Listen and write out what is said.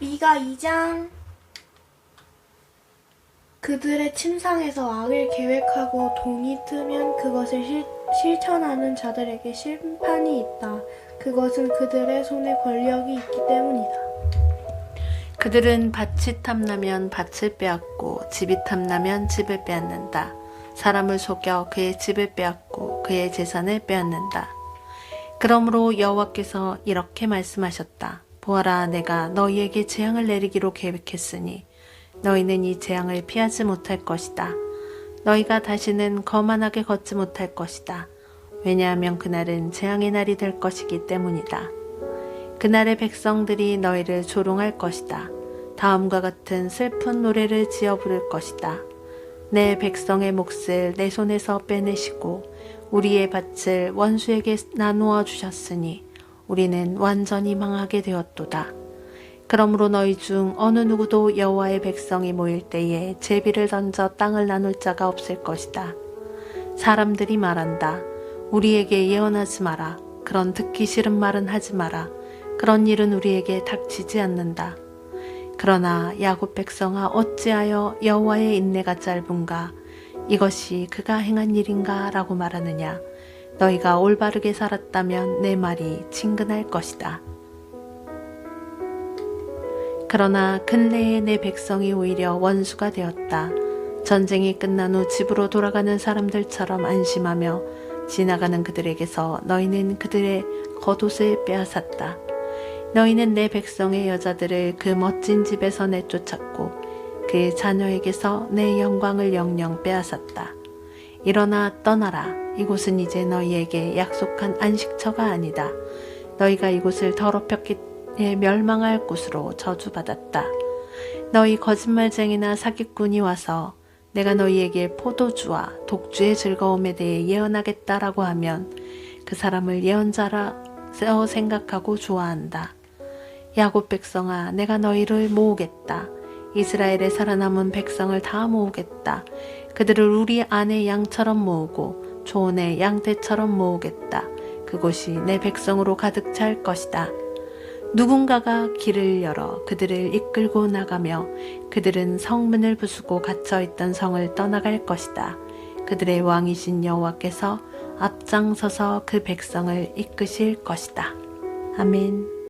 미가 2장 그들의 침상에서 악을 계획하고 동이 트면 그것을 실, 실천하는 자들에게 심판이 있다. 그것은 그들의 손에 권력이 있기 때문이다. 그들은 밭이 탐나면 밭을 빼앗고 집이 탐나면 집을 빼앗는다. 사람을 속여 그의 집을 빼앗고 그의 재산을 빼앗는다. 그러므로 여호와께서 이렇게 말씀하셨다. 보아라 내가 너희에게 재앙을 내리기로 계획했으니 너희는 이 재앙을 피하지 못할 것이다. 너희가 다시는 거만하게 걷지 못할 것이다. 왜냐하면 그날은 재앙의 날이 될 것이기 때문이다. 그날의 백성들이 너희를 조롱할 것이다. 다음과 같은 슬픈 노래를 지어 부를 것이다. 내 백성의 몫을 내 손에서 빼내시고 우리의 밭을 원수에게 나누어 주셨으니 우리는 완전히 망하게 되었도다. 그러므로 너희 중 어느 누구도 여호와의 백성이 모일 때에 제비를 던져 땅을 나눌 자가 없을 것이다. 사람들이 말한다. 우리에게 예언하지 마라. 그런 듣기 싫은 말은 하지 마라. 그런 일은 우리에게 닥치지 않는다. 그러나 야곱 백성아 어찌하여 여호와의 인내가 짧은가 이것이 그가 행한 일인가라고 말하느냐 너희가 올바르게 살았다면 내 말이 친근할 것이다. 그러나 근래에 내 백성이 오히려 원수가 되었다. 전쟁이 끝난 후 집으로 돌아가는 사람들처럼 안심하며 지나가는 그들에게서 너희는 그들의 겉옷을 빼앗았다. 너희는 내 백성의 여자들을 그 멋진 집에서 내쫓았고 그 자녀에게서 내 영광을 영영 빼앗았다. 일어나 떠나라. 이곳은 이제 너희에게 약속한 안식처가 아니다. 너희가 이곳을 더럽혔기에 멸망할 곳으로 저주받았다. 너희 거짓말쟁이나 사기꾼이 와서 내가 너희에게 포도주와 독주의 즐거움에 대해 예언하겠다라고 하면 그 사람을 예언자라 생각하고 좋아한다. 야곱 백성아, 내가 너희를 모으겠다. 이스라엘에 살아남은 백성을 다 모으겠다. 그들을 우리 안의 양처럼 모으고 조온의 양떼처럼 모으겠다. 그곳이 내 백성으로 가득 찰 것이다. 누군가가 길을 열어 그들을 이끌고 나가며 그들은 성문을 부수고 갇혀 있던 성을 떠나갈 것이다. 그들의 왕이신 여호와께서 앞장서서 그 백성을 이끄실 것이다. 아멘.